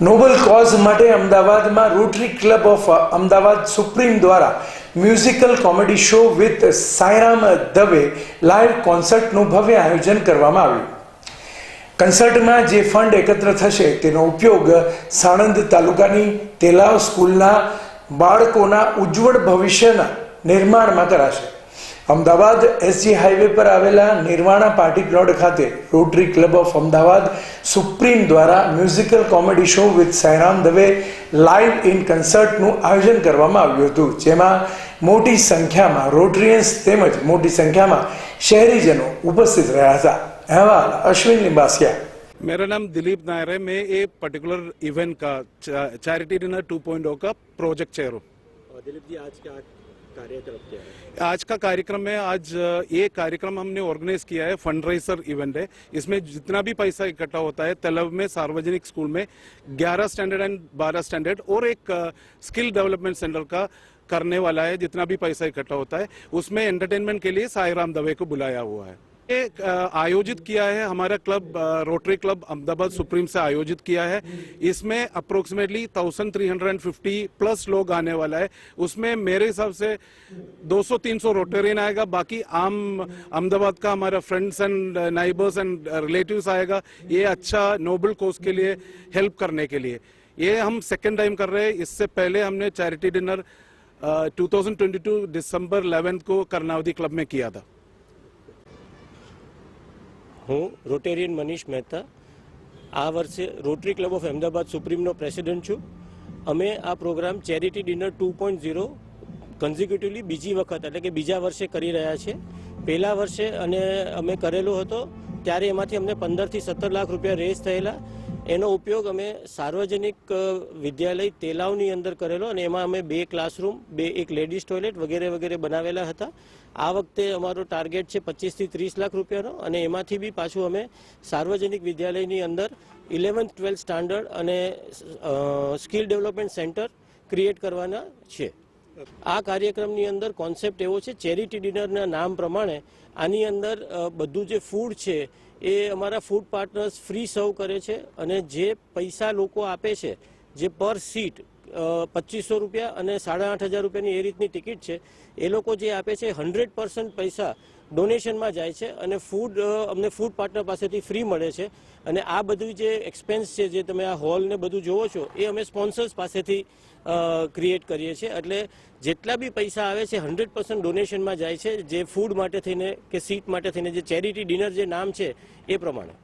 Nobel cause માટે અમદાવાદમાં rotary club of Ahmedabad supreme દ્વારા musical comedy show with Sairam Dave live કોન્સર્ટનું ભવ્ય આયોજન કરવામાં આવ્યું. કન્સર્ટમાં જે ફંડ એકત્ર થશે, તેનો ઉપયોગ સાણંદ તાલુકાની તેલાવ સ્કૂલના બાળકોના ઉજ્જવળ ભવિષ્યના નિર્માણમાં કરાશે. અમદાવાદ એસજી હાઈવે પર આવેલા નિર્વાણા પાર્ટી પ્લોટ ખાતે Rotary Club of Ahmedabad Supreme દ્વારા musical comedy show with Sairam Dave live in કન્સર્ટનું આયોજન કરવામાં આવ્યું હતું જેમાં મોટી સંખ્યામાં રોટરીયન્સ તેમજ મોટી સંખ્યામાં શહેરીજનો ઉપસ્થિત રહ્યા હતા અહેવાલ અશ્વિન લિંબાસિયા मेरा नाम दिलीप नायर है मैं ये पर्टिकुलर इवेंट का चैरिटी डिनर 2.0 का प्रोजेक्ट चेयर हूँ और दिलीप जी आज क्या कार्यक्रम आज का कार्यक्रम है, आज, ये कार्यक्रम हमने ऑर्गेनाइज किया है फंड रेसर इवेंट है। इसमें जितना भी पैसा इकट्ठा होता है, तलब में, सार्वजनिक स्कूल में 11 स्टैंडर्ड एंड 12 स्टैंडर्ड और एक स्किल डेवलपमेंट सेंटर का करने वाला है, जितना भी पैसा इकट्ठा होता है, उसमें एंटरटेनमेंट के लिए साईराम दवे को बुलाया हुआ है। आयोजित किया है। हमारा club rotary club Ahmedabad supreme से आयोजित किया है। इसमें अप्रोक्सीमेटली 1350 प्लस लोग आने वाला है। उसमें मेरे हिसाब से 200-300 रोटेरियन आएगा। बाकी आम अहमदाबाद का हमारा friends and neighbours and relatives आएगा। ये अच्छा नोबल कोर्स के लिए हेल्प करने के लिए। ये हम सेकेंड टाइम कर रहे हैं। इससे पहले हमने चैरिटी डिनर 2022 दिसंबर 11 को कर्नावती क्लब में किया था। હું રોટેરિયન મનીષ મહેતા. આ વર્ષે રોટરી ક્લબ ઓફ અમદાવાદ સુપ્રીમનો પ્રેસિડેન્ટ છું. અમે આ programme charity dinner two point zero consecutively બીજી વખત એટલે કે બીજા વર્ષે કરી રહ્યા છે. પહેલા વર્ષે અને અમે કરેલો હતો, ત્યારે એમાંથી અમને પંદરથી સત્તર લાખ રૂપિયા રેઝ થયેલા. એનો ઉપયોગ અમે સાર્વજનિક વિદ્યાલય તેલાવની અંદર કરેલો અને એમાં અમે બે ક્લાસરૂમ, બે એક લેડીઝ ટોયલેટ વગેરે વગેરે બનાવેલા હતા. આ વખતે અમારો ટાર્ગેટ છે પચીસથી ત્રીસ લાખ રૂપિયાનો અને એમાંથી બી પાછું અમે સાર્વજનિક વિદ્યાલયની અંદર ઇલેવન્થ, ટ્વેલ્થ સ્ટાન્ડર્ડ અને સ્કિલ ડેવલપમેન્ટ સેન્ટર ક્રિએટ કરવાના છે. આ કાર્યક્રમની અંદર કોન્સેપ્ટ એવો છે, ચેરિટી ડિનરના નામ પ્રમાણે આની અંદર બધું જે ફૂડ છે એ અમારા ફૂડ પાર્ટનર્સ ફ્રી સર્વ કરે છે અને જે પૈસા લોકો આપે છે, જે પર સીટ પચીસો રૂપિયા અને સાડા આઠ હજાર રૂપિયાની એ રીતની ટિકિટ છે. એ લોકો જે આપે છે, હંડ્રેડ પર્સન્ટ પૈસા ડોનેશનમાં જાય છે અને ફૂડ અમને ફૂડ પાર્ટનર પાસેથી ફ્રી મળે છે. અને આ બધું જે એક્સપેન્સ છે, જે તમે આ હોલ ને બધું જોવો છો, એ અમે સ્પોન્સર્સ પાસેથી ક્રિએટ કરીએ છીએ. એટલે જેટલા બી પૈસા આવે છે, હંડ્રેડ પર્સન્ટ ડોનેશનમાં જાય છે, જે ફૂડ માટે થઈને કે સીટ માટે થઈને, જે ચેરિટી ડિનર જે નામ છે, એ પ્રમાણે.